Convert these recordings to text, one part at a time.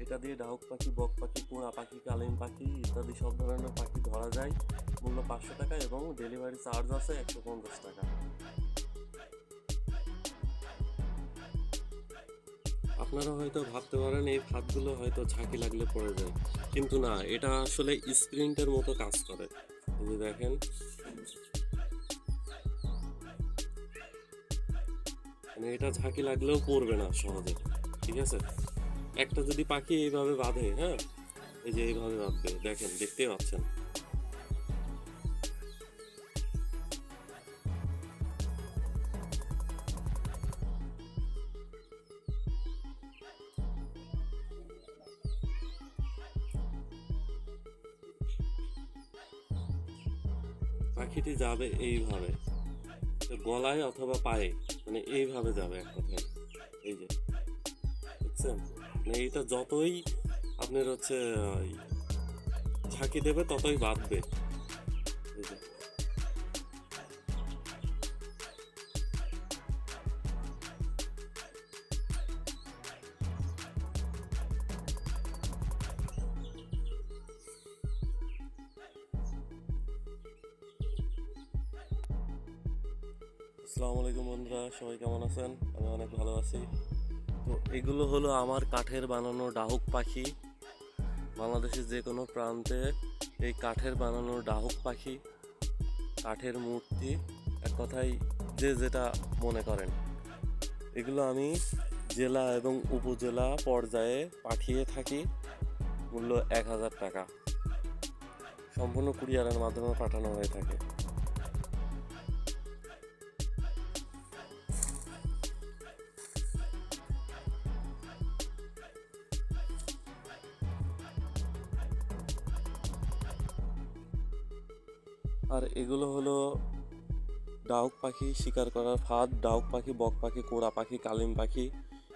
ইত্যাদি ডাহুক পাখি, বক পাখি কুড়া পাখি, কালিম পাখি ইত্যাদি সব ধরনের পাখি ধরা যায়। মূল্য পাঁচশো টাকা এবং ডেলিভারি চার্জ আছে একশো পঞ্চাশ টাকা। আপনারা হয়তো ভাবতে পারেন, এই ফাঁদগুলো হয়তো ঝাঁকি লাগলে পড়ে যায়। কিন্তু না, এটা আসলে স্প্রিন্টের মতো কাজ করে। এই যে দেখেন। মানে এটা ঝাঁকি লাগলেও পড়বে না সহজে। ঠিক আছে? একটা যদি পাখি এইভাবে বাঁধে হ্যাঁ? এই যে এইভাবে বাঁধবে, দেখেন, দেখতেই পাচ্ছেন। পাখিটি যাবে এইভাবে, গলায় অথবা পায়ে মানে এইভাবে যাবে এক কথায়। দেখছেন মানে এইটা যতই আপনার হচ্ছে ঝাঁকি দেবে, ততই বাঁধবে। আসসালামু আলাইকুম বন্ধুরা, সবাই কেমন আছেন? আমি অনেক ভালো আছি। তো এগুলো হলো আমার কাঠের বানানো ডাহুক পাখি। বাংলাদেশের যে কোনো প্রান্তে এই কাঠের বানানো ডাহুক পাখি, কাঠের মূর্তি, এক কথায় যে যেটা মনে করেন। এগুলো আমি জেলা এবং উপজেলা পর্যায়ে পাঠিয়ে থাকি, মূল্য এক হাজার টাকা। সম্পূর্ণ কুরিয়ারের মাধ্যমে পাঠানো হয়ে থাকে। আর এগুলো হলো ডাউক পাখি শিকার করার ফাঁদ, ডাউক পাখি, বক পাখি কোড়া পাখি, কালিম পাখি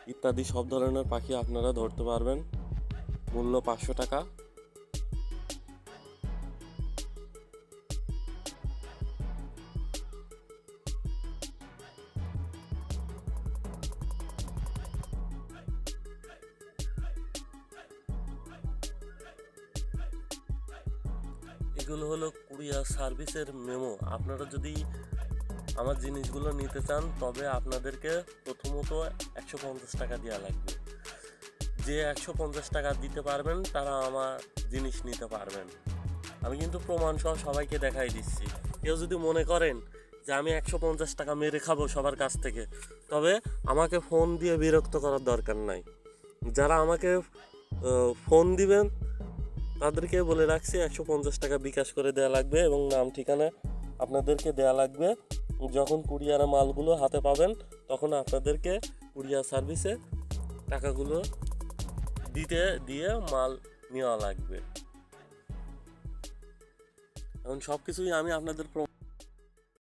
ইত্যাদি সব ধরনের পাখি আপনারা ধরতে পারবেন। মূল্য পাঁচশো টাকা। এগুলো হলো কুরিয়ার সার্ভিসের মেমো। আপনারা যদি আমার জিনিসগুলো নিতে চান, তবে আপনাদেরকে প্রথমত একশো পঞ্চাশ টাকা দেওয়া লাগবে। যে একশো পঞ্চাশ টাকা দিতে পারবেন, তারা আমার জিনিস নিতে পারবেন। আমি কিন্তু প্রমাণ সহ সবাইকে দেখাই দিচ্ছি। কেউ যদি মনে করেন যে আমি একশো পঞ্চাশ টাকা মেরে খাব সবার কাছ থেকে, তবে আমাকে ফোন দিয়ে বিরক্ত করার দরকার নাই। যারা আমাকে ফোন দিবেন তাদেরকে বলে রাখছি একশো পঞ্চাশ টাকা বিকাশ করে দেওয়া লাগবে এবং নাম ঠিকানা আপনাদেরকে দেওয়া লাগবে। যখন কুরিয়ারে মালগুলো হাতে পাবেন, তখন আপনাদেরকে কুরিয়ার সার্ভিসে টাকাগুলো দিতে, দিয়ে মাল নেওয়া লাগবে। এখন সব কিছুই আমি আপনাদের